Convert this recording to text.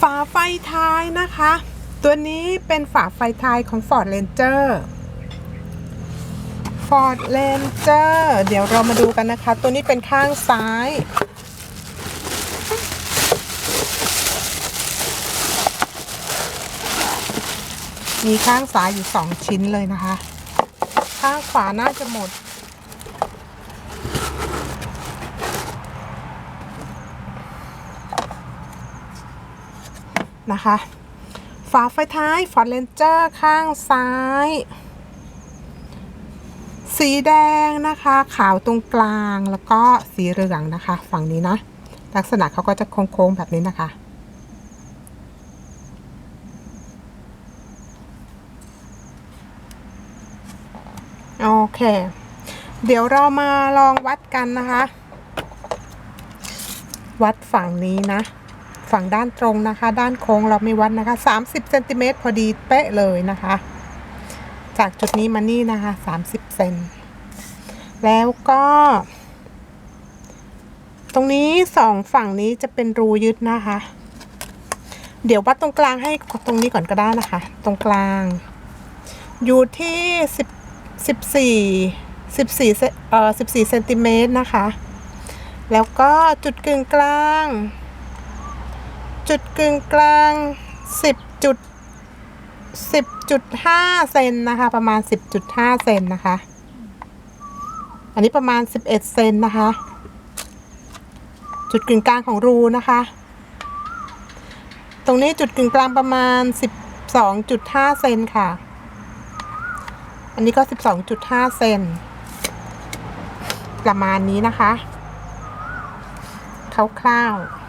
ฝาไฟท้ายนะคะ ตัวนี้เป็นฝาไฟท้ายของ Ford Ranger Ford Ranger เดี๋ยวเรามาดูกันนะคะ ตัวนี้เป็นข้างซ้ายมีข้างซ้ายอยู่สองชิ้นเลยนะคะ ข้างขวาน่าจะหมด นะคะ ฝาไฟท้าย Ford Ranger ข้างซ้าย สีแดงนะคะ ขาวตรงกลางแล้วก็สีเหลืองนะคะ ฝั่งนี้นะ ลักษณะเขาก็จะโค้งๆแบบนี้นะคะโอเค เดี๋ยวเรามาลองวัดกันนะคะ วัดฝั่งนี้นะ ฝั่งด้านตรงนะคะ ด้านโค้งเราไม่วัดนะคะ 30เซนติเมตรพอดีเป๊ะเลยนะคะ จากจุดนี้มานี่นะคะ 30เซนแล้วก็ ตรงนี้สองฝั่งนี้จะเป็นรูยึดนะคะ เดี๋ยววัดตรงกลางให้ตรงนี้ก่อนก็ได้นะคะ ตรงกลาง อยู่ที่สิบสิบสี่สิบสี่เซเอ่อสิบสี่เซนติเมตรนะคะ แล้วก็จุดกึ่งกลาง จุดกึ่งกลางสิบจุดสิบจุดห้าเซนนะคะ ประมาณสิบจุดห้าเซนนะคะ อันนี้ประมาณสิบเอ็ดเซนนะคะ จุดกึ่งกลางของรูนะคะ ตรงนี้จุดกึ่งกลางประมาณสิบสองจุดห้าเซนค่ะ อันนี้ก็ 12.5 เซนประมาณนี้นะคะคร่าวๆ